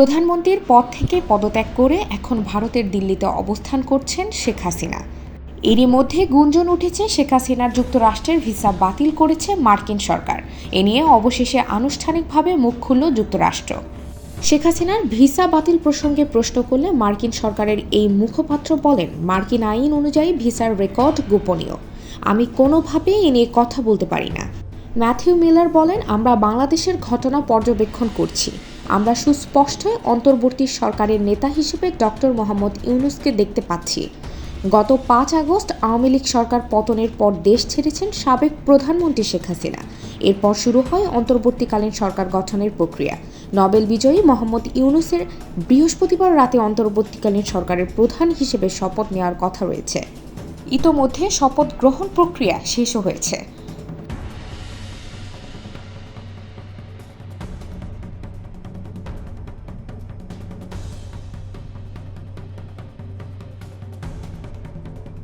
প্রধানমন্ত্রীর পদ থেকে পদত্যাগ করে এখন ভারতের দিল্লিতে অবস্থান করছেন শেখ হাসিনা। এরই মধ্যে গুঞ্জন উঠেছে শেখ হাসিনার যুক্তরাষ্ট্রের ভিসা বাতিল করেছে মার্কিন সরকার। এ নিয়ে অবশেষে আনুষ্ঠানিকভাবে মুখ খুলল যুক্তরাষ্ট্র। শেখ হাসিনার ভিসা বাতিল প্রসঙ্গে প্রশ্ন করলে মার্কিন সরকারের এই মুখপাত্র বলেন, মার্কিন আইন অনুযায়ী ভিসার রেকর্ড গোপনীয়। আমি কোনোভাবেই এ নিয়ে কথা বলতে পারি না। ম্যাথিউ মিলার বলেন, আমরা বাংলাদেশের ঘটনা পর্যবেক্ষণ করছি। আমরা সুস্পষ্টই অন্তর্বর্তী সরকারের নেতা হিসেবে ডক্টর মোহাম্মদ ইউনুসকে দেখতে পাচ্ছি। গত পাঁচ আগস্ট আওয়ামী লীগ সরকার পতনের পর দেশ ছেড়েছেন সাবেক প্রধানমন্ত্রী শেখ হাসিনা। এরপর শুরু হয় অন্তর্বর্তীকালীন সরকার গঠনের প্রক্রিয়া। নোবেল বিজয়ী মোহাম্মদ ইউনুসের বৃহস্পতিবার রাতে অন্তর্বর্তীকালীন সরকারের প্রধান হিসেবে শপথ নেওয়ার কথা রয়েছে। ইতোমধ্যে শপথ গ্রহণ প্রক্রিয়া শেষও হয়েছে।